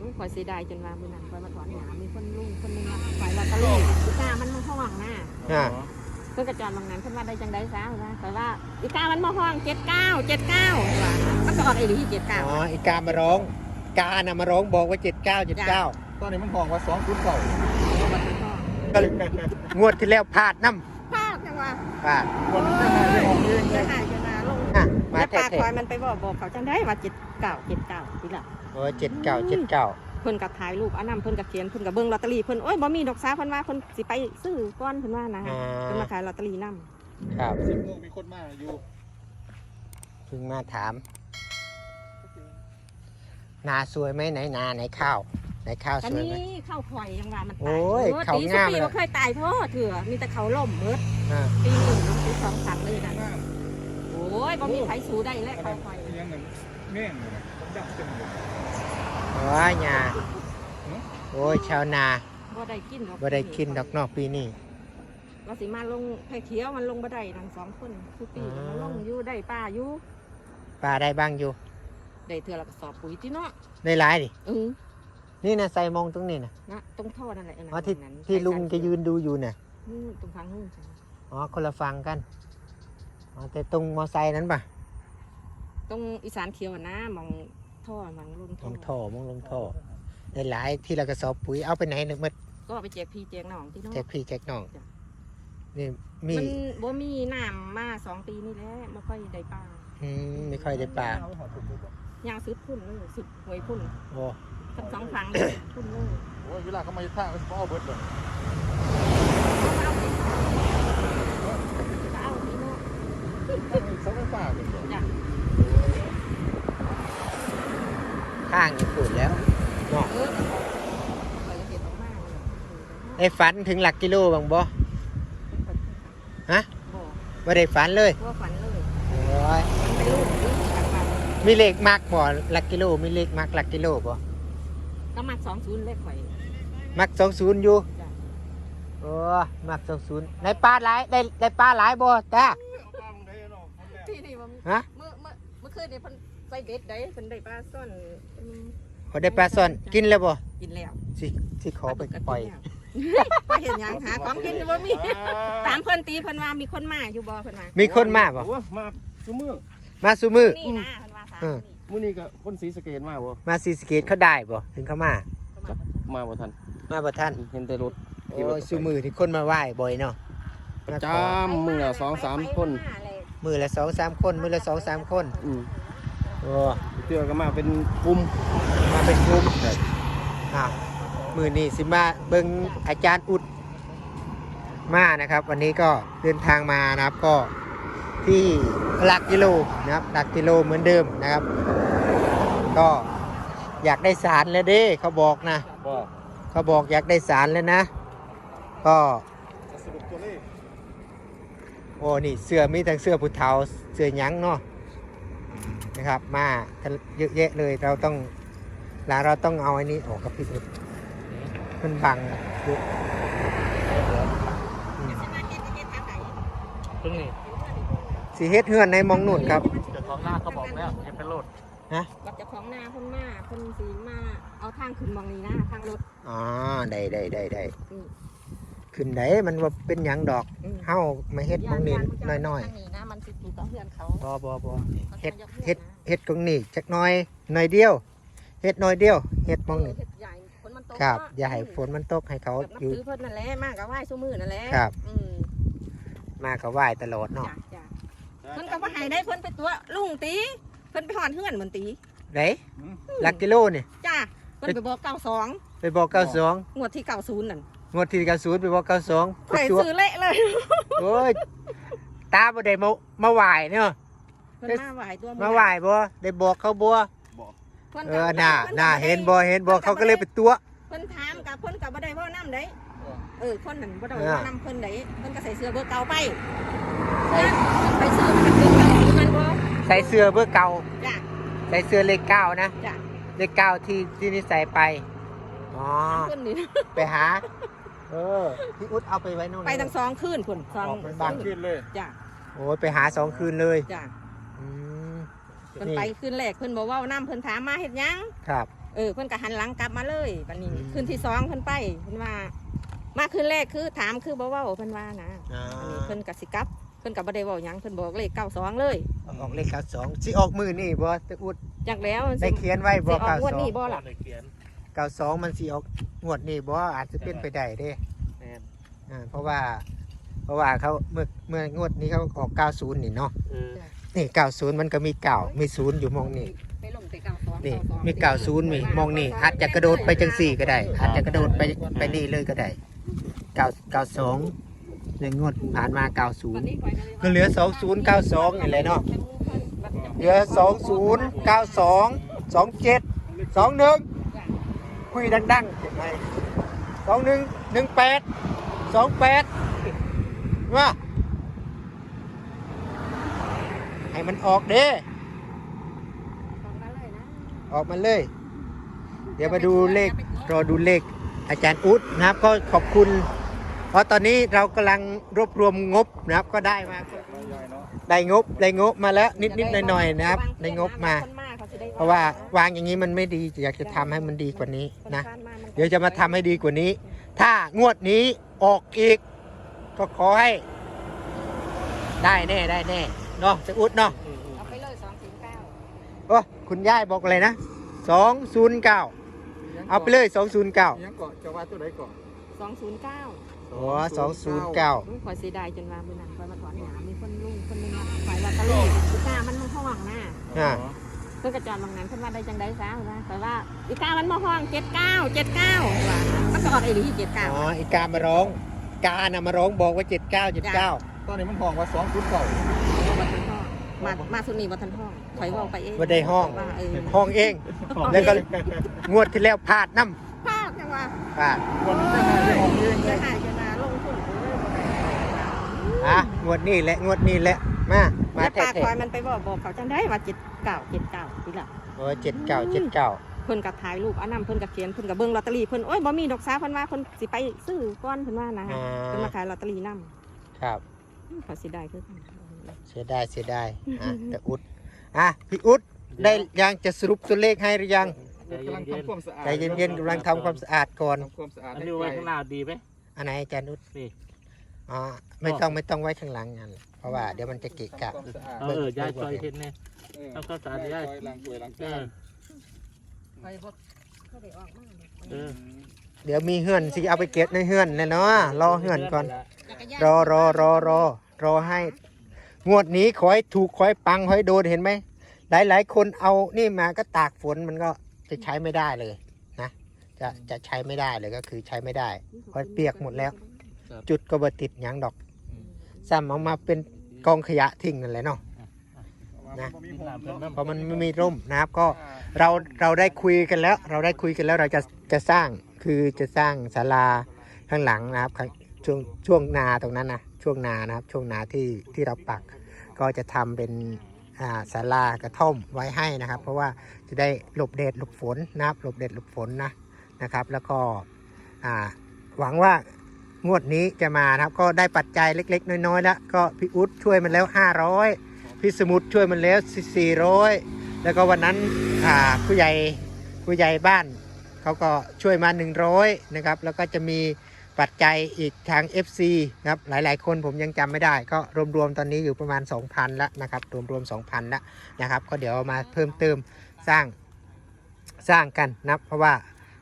มันคอยเสียดายจนว่ามือนั้นคอยมาถอนหยามีคนลุงคนหนึงมาขายลอตเตอรี่อีกามันมาห้องหน้าอ่าเพื่อนกระจรบางนั้นเพิ่นว่าได้จังได้ซะว่าแต่ว่าอีกามันมาห้องเจ็ดเก้าเจ็ดเก้าว่ามันก็ออกไอ้ที่เจ็ดเก้าอ๋ออีกามาร้อง กาน่ะมาร้องบอกว่าเจ็ดเก้าเจ็ดเก้าตอนนี้มันห้องว่าสองศูนย์เก่าก็เลยงวดที่แล้วพลาดน้พลาดจังว่าำพลาดวันนี้จะหายไปห้องเองจะหายจะนาลงอะมาแล้วแท้ปลาคอยมันไปบอกบอกเขาจังได้ว่าเจ็ด เก้าเจ็ดเก้าทีละๆโอ้เจ็ดเก้าเจ็ดเก้าเพิ่นกับถ่ายรูปอันนั้นเพิ่นกับเขียนเพิ่นกับเบิ่งลอตเตอรี่เพิ่นโอ้ยบ่มีดอกซาเพิ่นว่าเพิ่นสิไปซื้อก้อนเพิ่นว่านะฮะเพิ่นมาขายลอตเตอรี่นำครับสิบโมงมีคนมาอยู่เพิ่งมาถาม นาสวยไหมไหนนาไหนข้าวไหนข้าวอันสวยไหมนี้ข้าวข่อยยังว่ามันโอ้ตายยโอ้เขาตีสุงามปีเลยบ่เคยตายเพราะเถื่อมีแต่เขาล่มเบิดอ่าปีหนึ่งปีสองครั้งเลยนะน้โอ้ยบ่มีไผสู้ได้และำข้าวข่อยยังนั่น แม่งเลยนะผมดับเต็มเลยโอ้ยหญ้าโอ้ยชาวนาบ่ได้กินดอกบ่ได้กินดอกนอกปีนี้ ว่าสิมาลงไผเขียวมันลงบ่ได้ทั้งสองคนทุกปีอ๋อ มันลงอยู่ได้ป้าอยู่ปลาได้บ้างอยู่ได้เทื่อละกระสอบปุ๋ยที่เนาะได้หลายดิเออนี่นะใส่มองตรงนี้นะนะตรงท่อนั่นแหละเอ๋อที่นั้นที่ลุงใส่จะยืนดูอยู่น่ะนู่นตรงทางนู่นจ้ะอ๋อคนละฟังกันอ๋อแต่ตรงมอไซค์นั้นป่ะ ตรงอีสานเขียวอะนะมองท่อมองลงลท่องท่อมองลงท่อได้หลายที่เรากระสอบปุ๋ยเอาไปไหนนึกมาก็เอาไปแจกพี่แจกน้องที่เนาะแจกพี่แจกน้องจ้ะ นี่มีมันบ่มีน้ำมาสองปีนี่แหละไม่ค่อยได้ปลาอืมไม่ค่อยได้ปลายางสุดพุ่นเลยสุดหวยพุ่นโอ้ทั้งสองฝั่งเลยพุ่นเลยโอ้ยเวลาเขามาท่าเขาจะเอาเบิดเลย ก็เอาที่เนาะ เสาไฟฟ้าเลย จ้ะ ข้างญี่ปุ่นแล้วเนาะเออไปเห็นออกมาเลยได้ฝันถึงหลักกิโลบ้างบ่ฮะบ่ไม่ได้ฝันเลยว่าฝันเลยโอ้ยมันเป็นลูกหรือฝันฝันมีเลขมากบ่หลักกิโลมีเลขมากหลักกิโลบ่ก็มาสองศูนย์เลขข่อยมักสองศูนย์อยู่จ้ะโอ้มักสองศูนย์ได้ปลาหลายได้ได้ปลาหลายบ่จ้าที่นี่ว่ามีฮะเมื่อเมื่อเมื่อคืนเนี่ยเพิ่น ใส่เบ็ดได้เพิ่นได้ปลาซ่อนอืมเขาได้ปลาซ่อนกินแล้วบ่กินแล้วสิสิขอไปปล่อยไปเห็นหยังหาของกินอยู่บ่มีตามเพิ่นตีเพิ่นว่ามีคนมาอยู่บ่เพิ่นว่ามีคนมาบ่โอ้ยมาซุมือมาซูมือ นี่นะเพิ่นว่าสามเออ นี่มื้อนี้ก็คนสีสะเกตมาบ่มาซีสะเกตเขาได้บ่ถึงเขามามาบ่ทันมาบ่ท่านเห็นแต่รถโอ้ยซูมือที่คนมาไหว้บ่อยเนาะประจำมือละสองสามคนมือละสองสามคนมือละสองสามคน อืม โอ้เตือก็มาเป็นกลุ่มมาเป็นกลุ่มอ้าวมือนี้สิมาเบิ่งอาจารย์อุดมานะครับ วันนี้ก็เดินทางมานะครับก็ที่หลักกิโลนะครับหลักกิโลเหมือนเดิมนะครับ ก็อยากได้สารแล้วเด้เขาบอกนะบ่เขาบอกอยากได้สารแล้วนะ ก็สรุปตัวเลขโอ้นี่เสื้อมีทั้งเสื้อผู้เฒ่าเสื้อหยังเนาะ นะครับมาเยอะแยะเลยเราต้องแลาเราต้องเอาอันนี้ออกกับพี่อุดมันบังเยอะอืมตรงนี้สีเฮ็ดเฮือนในมองนุ่นครับเจ้าของหน้าเขาบอกแล้วเห็นเป็นรถกับเจ้าของนาเพิ่นมาเพิ่นสิมาเอาทางขึ้นมองนี้นะทางรถอ๋อได้ได้ได้ได้อืมขึ้นไหนมันว่าเป็นหยังดอกอืมเฮามาเฮ็ดมองนี้น้อย ทางนี้นะมันสิปลูกกับเพื่อนเขาๆบ่บ่บ่เฮ็ดเฮ็ดเฮ็ดตรงนี้จักหน้อยหน่อยเดียวเฮ็ดหน่อยเดียวเฮ็ดมองนี้เฮ็ดใหญ่ฝนมันตกครับเนะอย่าให้ฝนมันตกให้เขากับนับอยู่ถือเพิ่นนั่นแหละมากกับไหว้ซุมือนั่นแหละครับ อืมมาก็ไหว้ตลอดเนาะจ้ะจ้ะเพิ่นก็บ่ให้ได้เพิ่นไปตัวลุงตีเพิ่นไปหอนเฮือนเหมือนตีไหนหลักกิโลนี่ จ้าเพิ่นไปบอกเก้าสองไปบอกเก้าสองงวดที่เก้าศูนย์นั่นงวดที่เก้าศูนย์ไปบอกเก้าสองไปข่อยตัวซื้อเละเลย โอ้ย ตาบ่ได้มามาไหว้เนาะเพิ่นมาไหวตัวมาไหว้บ่ได้บอกเขาบ่เพิ่นเอก็อน่าพิ่น่าก็บ่ได้เห็นบ่เห็นบ่เขาก็เลยไปตัว เพิ่นถามกับเพิ่นก็บ่ได้เว้านํได้เออคนนั้นบ่ได้อ่าเว้านํเพิ่นได้เพิ่นก็ใส่เสื้อเบอร์เก่าไปใส่ไปซื้อมันเป็นเบอร์เก่ามันบ่ใส่เสื้อเบอร์เก่า จ้ะใส่เสื้อเลขเก้านะ จ้ะเลขเก้าที่ที่นี่ใส่ไป อ๋อ เพิ่นนี่ไปหา เออพี่อุ๊ดเอาไปไว้นู่นไปทั้งสองคืนพุ่นสองออกไปบาบ้างงขึ้นเลยจ้ะโอ้ยไปหาสองคืนเลยจ้ะอืมเพิ่นนี่ไปคืนแรกเพิ่นบ่เว้านํเพิ่นถามมาเฮ็ดหยังครับ เออเพิ่นก็หันหลังกลับมาเลยบัดนี้อืมคืนที่สองเพิ่นไปเพิ่นว่า มาคืนแรกคือถามคือบ่เว้าเพิ่นว่านะอ่า อันนี้เพิ่นก็สิกลับ เพิ่นก็บ่ได้เว้าหยังเพิ่นบอกเลข92เลยออกเลขเก้าสองสิออกมือนี่บ่ตะอุดจักแล้วมันได้สิเขียนไว้สิบ่ออกเก้างวดสองนี้บ่ล่ะเลยเขียนเก้าสองมันสิออกงวดนี้บ่อาจจะเป็นไปได้เด้แน่นอ่าเพราะว่า เพราะว่าเขาเมื่อเมื่องวดนี้เขาออกเก้าศูนย์นี่เนาะเออนี่เก้าศูนย์มันก็มีเก้ามีศูนย์อยู่มองนี่ไปลงแต่92นี่มีเก้าศูนย์มีมองนี่อาจจะกระโดดไปจังสี่ก็ได้ อาจจะกระโดดไปไปนี่เลยก็ได้เก้าเก้าสองในงวดผ่านมาเก้าศูนย์ก็เหลือสองศูนย์เก้าสองนี่แหละเนาะเหลือสองศูนย์เก้าสองสองเจ็ดสองหนึ่ง คุยดังๆสองหนึ่งหนึ่งแปดสองแปดว่าให้มันออกเด้ออกมาเลย เดี๋ยวมาดูเลขรอดูเลขอาจารย์อุ๊ดนะครับ ก็ขอบคุณ เพราะตอนนี้เรากำลังรวบรวมงบนะครับ ก็ได้มา ได้งบได้งบมาแล้วนิดนิดหน่อยหน่อยๆนะครับ ได้งบมา เพราะว่าวางอย่างนี้มันไม่ดีอยากจะทำให้มันดีกว่านี้นะเดี๋ยวจะมาทำให้ดีกว่านี้ ถ้างวดนี้ออกอีก ก็ขอให้ ได้แน่ได้แน่เนาะจะอุดเนาะเอาไปเลย209โอ้คุณย่ายบอกอะไรนะสองศูนย์เก้าเอาไปเลยสองศูนย์เก้ายังเกาะจะว่าตัวไหนเกาะ209โอ้สองศูนย์เก้าลุงคอยเสียดายจนว่ามื้อนั้นคอยมาถอนหยามีคนลุงคนหนึงมาขายลอตเตอรี่อีกามันมาห้องหน้าอ่า เพิ่นกระจอนบางนั้นเพิ่นว่าได้จังได้ซะว่าแต่ว่าอีกามันมาห้อง79 79ว่ามันก็ออกไอ้หลี79อ๋ออีกามาร้อง กาน่ะมาร้องบอกว่าเจ็ดเก้าเจ็ดเก้าตอนนี้มันห้องว่าสองชุดเก่าบ่ทันห้องมามาสุนีบ่ทันห้องถอยเว้าไปเองไม่ได้ห้องว่าเออห้องเอง แล้วก็งวดที่แล้วพลาดน้ภาพจังว่าำพลาดวันนี้จะหาได้ห้องเองเลจะยหายจะมาลงทุนเออบ่ได้อะงวดนี้แหละงวดนี้แหละ มา มาแล้วแท้ปากคอยมันไปบอกบอกเขาจังได้ว่า79 79นี่ล่ะๆโอ้เจ็ดเก้าเจ็ดเก้าเพิ่นก็ถ่ายรูปเอานำเพิ่นก็เขียนเพิ่นก็เบิ่งลอตเตอรี่เพิ่นโอ้ยบ่มีดอกซาเพิ่นว่าเพิ่นสิไปซื้อก่อนเพิ่นว่านะอ่าเพิ่นมาขายลอตเตอรี่นํครับขอสิได้คือกัน เสียดายเสียดายอะ แต่อุดอะพี่อุดได้ยังจะสรุปตัวเลขให้หรือยังกำลังทำความสะอาดใจเย็นๆกำลังทำความสะอาดก่อน ทำความสะอาดอันให้นี้ไกไว้ลข้างหน้าดีไหม อันไหนอาจารย์อุดนี่ อ๋อไม่ต้องไม่ต้องไว้ข้างหลังงานเพราะว่าเดี๋ยวมันจะเกะกะ ทำความสะอาดเออเออย้ายจอยเห็นเนี่ย เออทำความสะอาดย้าย ซอยล้างถ้วยล้างเอจาอน ไปบ่เขาได้ออกมาเออ เดี๋ยวมีเฮือนสิเอาไปเก็บในเฮือนแน่เนาะรอเฮือนก่อนรอรอรอรอรอให้ งวดนี้ขอให้ถูกขอให้ปังขอให้โดนเห็นไหมหลายหลาย ๆ คนเอานี่มาก็ตากฝนมันก็จะใช้ไม่ได้เลยนะจะจะใช้ไม่ได้เลยก็คือใช้ไม่ได้เพราะเปียกหมดแล้ว จุดก็บ่ติดหยังดอกซ้ำเอามาเป็นกองขยะทิ้งนั่นแหละเนาะ นะดินน้ำเพิ่นน้ำเพราะมันไม่มีร่มนะครับก็เราเราได้คุยกันแล้ว เราได้คุยกันแล้วเราจะจะสร้างคือจะสร้างศาลาข้างหลังนะครับข้างช่วงช่วงนาตรงนั้นนะช่วงนานะครับ ช่วงนาที่ที่เราปัก ก็จะทำเป็นอ่าศาลากระท่อมไว้ให้นะครับ เพราะว่าจะได้หลบแดดหลบฝนนะครับหลบแดดหลบฝนนะนะครับ แล้วก็อ่าหวังว่า งวดนี้จะมานะครับ ก็ได้ปัจจัยเล็ก ๆ น้อยๆแล้วก็พี่อุ๊ดช่วยมันแล้ว 500พี่สมุทรช่วยมันแล้ว 400 แล้วก็วันนั้นผู้ใหญ่ผู้ใหญ่บ้านเขาก็ช่วยมา 100 นะครับ แล้วก็จะมีปัจจัยอีกทาง FC ครับหลายๆ คนผมยังจำไม่ได้ ก็รวมๆตอนนี้อยู่ประมาณ 2,000แล้วนะครับรวมๆ2,000แล้วนะครับ ก็เดี๋ยวมาเพิ่มเติมสร้างสร้างกันนะเพราะว่า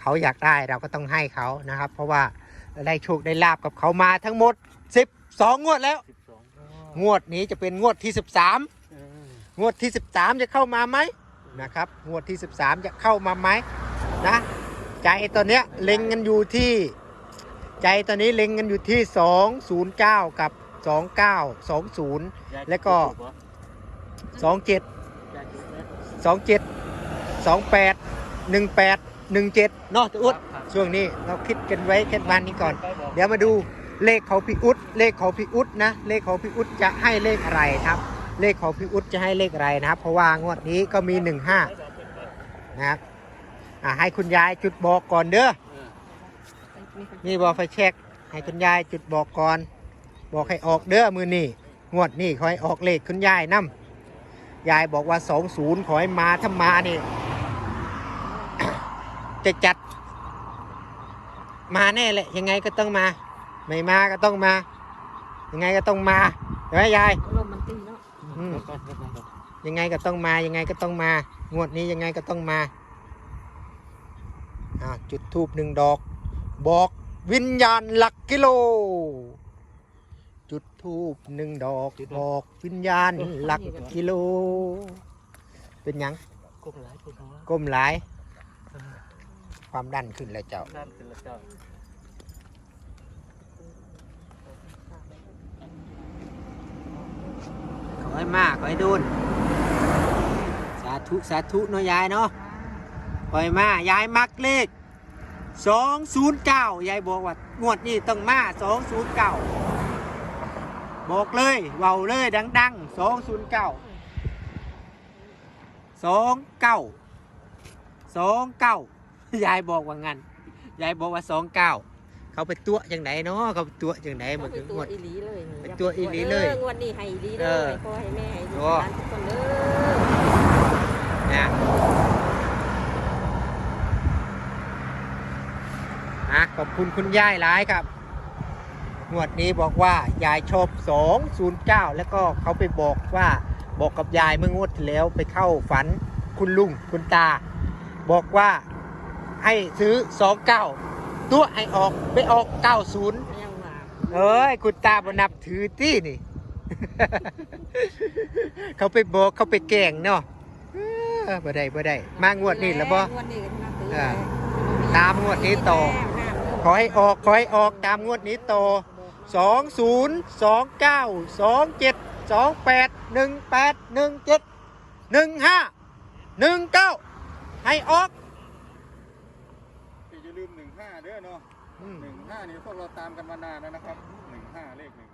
เขาอยากได้เราก็ต้องให้เขานะครับ เพราะว่า ได้โชคได้ลาบกับเขามาทั้งหมด 12 งวดแล้ว สิบสองงวดนี้จะเป็นงวดที่ 13เอองวดที่ 13 จะเข้ามาไหมนะครับ งวดที่ 13 จะเข้ามาไหมนะใจตอนเนี้ยเล็งกันอยู่ที่ ใจตอนนี้เล็งกันอยู่ที่ 209 กับ 2920ย้ายแล้วก็ถูเหรอ27ย้ายถูกไหม27 28 18 17เนาะตัวอุดครับ ช่วงนี้เราคิดกันไว้แค่วันนี้ก่อนไปบอกเดี๋ยวมาดูเลขของพี่อุดเลขของพี่อุดนะเลขของพี่อุดจะให้เลขอะไรครับ เลขของพี่อุดจะให้เลขอะไรนะครับ เพราะว่างวดนี้ก็มี15นะครับอ่าให้คุณยายจุดบอกก่อนเด้อเออนี่บอกไฟแช็กให้คุณยายจุดบอกก่อน บอกให้ออกเด้อมือนี่งวดนี่ขอให้ออกเลขคุณยายนํยายบอกว่า20ขอให้มาถ้ามานี่ขจะจัด มาแน่แหละยังไงก็ต้องมา ไม่มาก็ต้องมา ยังไงก็ต้องมาเห็นไหมยายลมมันตีเนาะอืมยังไงก็ต้องมายังไงก็ต้องมางวดนี้ยังไงก็ต้องมาอ่าจุดทูบหนึ่งดอก บอกวิญญาณหลักกิโล จุดทูบหนึ่งดอกบอกวิญญาณหลักกิโล เป็นหยังกบหลายกบหลายก้มหลาย ความดันขึ้นแล้วเจ้า ด้านขึ้นแล้วเจ้า ขอให้มากขอให้ดุนสาธุสาธุเนาะยายเนาะขอให้มายายมักเลขสองศูนย์เก้ายายบอกว่างวดนี้ต้องมาสองศูนย์เก้าบอกเลยเว้าเลยดังๆสองศูนย์เก้าสองเก้าสองเก้ายายบอกว่างั้นยายบอกว่าสองเก้า เขาไปตัวจังไหนเนาะเขาไปตัวจังไหนหมมัดนเป็ถึนงตังววด อีหลีเลยนี่เป็นตัวอีหลีเลยอองวดนี้ให้อีหลีเลเออยขอให้แม่ให้ลูกโอ้ หลานทุกคนเด้อนะนะขอบคุณคุณยายหลายครับงวดนี้บอกว่ายายชอบ209 แล้วก็เขาไปบอกว่าบอกกับยายเมื่องวดที่แล้วไปเข้าฝันคุณลุงคุณตา บอกว่าให้ซื้อ 29 ตัวให้ออกไปออก90ยังว่าเอ้ยคุณตาบนับถือที่นี่ เขาไปบอกเขาไปแกล้งเนาะเออบ่ได้บ่ได้ มางวดนี้แล้วบ่งวดนี้ก็นับถืออ่าเลยตามงวดนี้ต่อขอให้ออกขอให้ออกตามงวดนี้ต่อสองศูนย์สองเก้าสองเจ็ดสองแปดหนึ่งแปดหนึ่งเจ็ดหนึ่งห้าหนึ่งเก้าให้ออก อย่าลืม หนึ่งห้าเด้อเนาะอืมหนึ่งห้านี่พวกเราตามกันมานานแล้วนะครับหนึ่งห้าเลขหนึ่ง